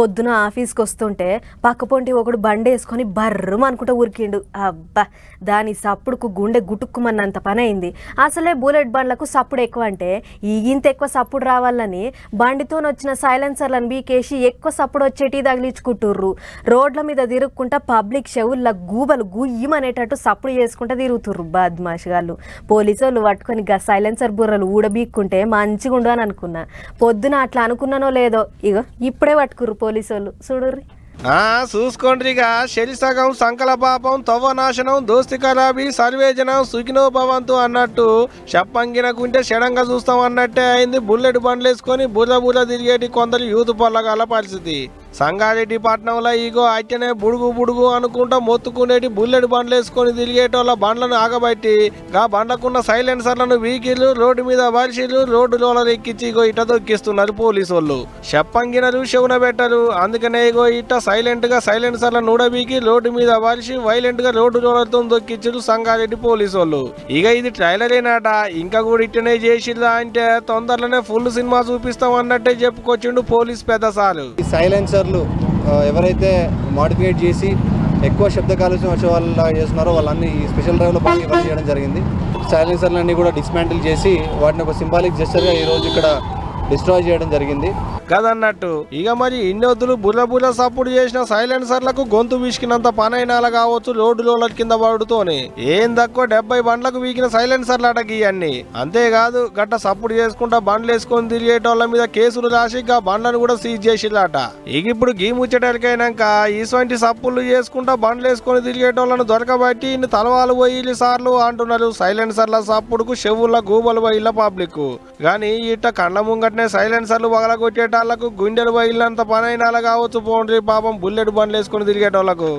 పొద్దున ఆఫీస్కి వస్తుంటే పక్కపొంటి ఒకడు బండి వేసుకొని బర్రం అనుకుంటా ఉరికిండు. అబ్బా! దాని సప్పుడుకు గుండె గుటుక్కుమన్నంత పని అయింది అసలే బుల్లెట్ బండ్లకు సప్పుడు ఎక్కువ అంటే ఈగింత ఎక్కువ సప్పుడు రావాలని బండితో వచ్చిన సైలెన్సర్లను బీకేసి ఎక్కువ సప్పుడు వచ్చేటి తగిలించుకుంటుర్రు. రోడ్ల మీద తిరుక్కుంటా పబ్లిక్ షెవుల్లో గూబలు గుయ్యమనేటట్టు సప్పుడు చేసుకుంటా తిరుగుతుర్రు బద్మాషగాళ్ళు పోలీసు వాళ్ళు పట్టుకొని గా సైలెన్సర్ బుర్రలు ఊడబీక్కుంటే మంచిగా ఉండు అని అనుకున్నా పొద్దున అట్లా అనుకున్నానో లేదో ఇగో ఇప్పుడే పట్టుకుర్రు పోలీసు వాళ్ళు ఆ చూసుకోండిగా శరి సగం సంకల పాపం తవ్వ నాశనం దోస్తి ఖరాబీ సర్వేజనం సుఖినో భవంతు అన్నట్టు చెప్పంగినకుంటే షడంగా చూస్తాం అన్నట్టే అయింది. బుల్లెట్ బండ్లు వేసుకొని బుర్ర బుర్ర తిరిగేటి కొందరు యూత్ పొల్లగాల పరిస్థితి. సంగారెడ్డి పట్టణంలో ఇగో అయితేనే బుడుగు బుడుగు అనుకుంటా మొత్తుకునేటి బుల్లెడు బండ్లు వేసుకొని తిరిగేటోళ్ళ బండ్లను ఆగబట్టి గా బండ్లకున్న సైలెన్సర్లను వీకిళ్ళు రోడ్డు మీద వరిసిలు రోడ్డు రోలర్ ఎక్కించి ఇగో ఇట దొక్కిస్తున్నారు పోలీసు వాళ్ళు చెప్పంగినరు శవున పెట్టరు. అందుకనే ఇగో ఇట్ట సైలెంట్గా సైలెన్సర్లను నూడబీకి రోడ్డు మీద వరిసి వైలెంట్గా రోడ్డు లోలతో దొక్కించారు సంగారెడ్డి పోలీసు వాళ్ళు ఇక ఇది ట్రైలరేనాట. ఇంకా కూడా ఇట్టనే చేసిల్లా అంటే తొందరలోనే ఫుల్ సినిమా చూపిస్తాం అన్నట్టే చెప్పుకొచ్చిండు పోలీస్ పెద్ద సారు సైలెన్సర్ సైలెన్సర్లు ఎవరైతే మాడిఫికేట్ చేసి ఎక్కువ శబ్ద కాలుష్యం వచ్చే వాళ్ళ చేస్తున్నారో వాళ్ళన్ని ఈ స్పెషల్ డ్రైవ్లో బాగా ఇవ్వడం చేయడం జరిగింది. సైలెన్సర్లన్నీ కూడా డిస్మాంటిల్ చేసి వాటిని ఒక సింబాలిక్ జెస్టర్గా ఈరోజు ఇక్కడ డిస్ట్రాయ్ చేయడం జరిగింది. కదన్నట్టు. ఇక మరి ఇన్నొద్దులు బుర్ర బుర్ర సపోర్ట్ చేసిన సైలెన్సర్లకు గొంతు వీసుకినంత పనైనాల కావచ్చు రోడ్డు రోలర్ కింద పడుతోని. ఏం తక్కువ డెబ్బై బండ్లకు వీకిన సైలెన్సర్లు అటకి ఇవన్నీ అంతేకాదు గట్ట సప్పుడు చేసుకుంటా బండ్లు వేసుకొని తిరిగేటోళ్ళ మీద కేసులు రాసి బండ్లను కూడా సీజ్ చేసిల్లట. ఇక ఇప్పుడు గీ ముచ్చటకైనాక ఇటువంటి సప్పులు చేసుకుంటా బండ్లు వేసుకొని తిరిగేటోళ్ళను దొరకబట్టి ఇన్ని తలవాలు పోయి సార్లు అంటున్నారు సైలెన్సర్ల సప్పుడుకు చెవుల గూబలు పోయిల్ల పబ్లిక్ కానీ ఇట్ట కండ ముంగట్నే సైలెన్సర్లు పగలగొట్టేటాళ్ళకు గుండెలు పనైన పనైనాల కావచ్చు పోండ్రి పాపం బుల్లెట్ బండ్లు వేసుకొని తిరిగేటోళ్ళకు